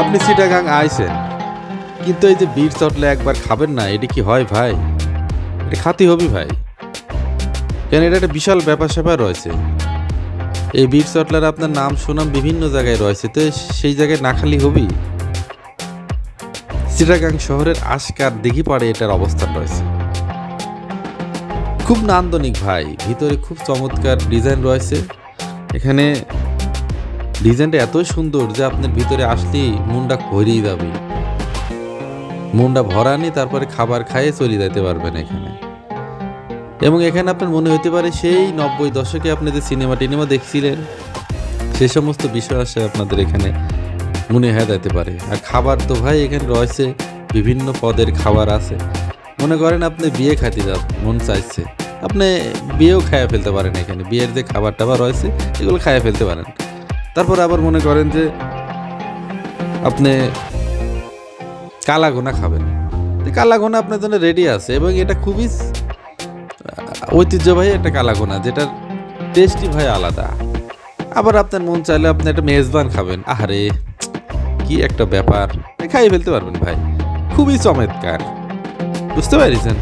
আপনি চিটাগাং আইছেন। কিন্তু এই যে বীর চটলে একবার খাবেন না, এটি কি হয় ভাই? এটা খাতি হবি ভাই। কেন, এটা একটা বিশাল ব্যাপার স্যাপার রয়েছে। এই বীর চটলার আপনার নাম সুনাম বিভিন্ন জায়গায় রয়েছে, তো সেই জায়গায় না খালি হবি? চিটাগাং শহরের আশকার দিঘি পাড়ে এটার অবস্থান রয়েছে। খুব নান্দনিক ভাই, ভিতরে খুব চমৎকার ডিজাইন রয়েছে। এখানে ডিজাইনটা এতই সুন্দর যে আপনার ভিতরে আসলেই মনটা ভরিয়ে যাবে। মনটা ভরানি তারপরে খাবার খাইয়ে চলে যেতে পারবেন এখানে। এবং এখানে আপনার মনে হতে পারে সেই নব্বই দশকে আপনি যে সিনেমা টিনেমা দেখছিলেন, সে সমস্ত বিষয় আসে আপনাদের এখানে মনে হয়ে যেতে পারে। আর খাবার তো ভাই এখানে রয়েছে, বিভিন্ন পদের খাবার আছে। মনে করেন আপনি বিয়ে খাইতে যান মন চাইছে। আপনি বিয়েও খাইয়ে ফেলতে পারেন এখানে, বিয়ের যে খাবার টাবার রয়েছে, এগুলো খাইয়ে ফেলতে পারেন। তারপর আবার মনে করেন যে আপনি কালা কালাগোনা খাবেন। তো কালাগোনা আপনার জন্য রেডি আছে এবং এটা খুবই ঐতিহ্যবাহী একটা কালা কালাগোনা যেটার টেস্টই ভাই আলাদা। আবার আপনার মন চাইলে আপনি একটা মেজবান খাবেন। আহারে, কি একটা ব্যাপার। খাইয়ে ফেলতে পারবেন ভাই। খুবই চমৎকার। বুঝতে পারিছেন?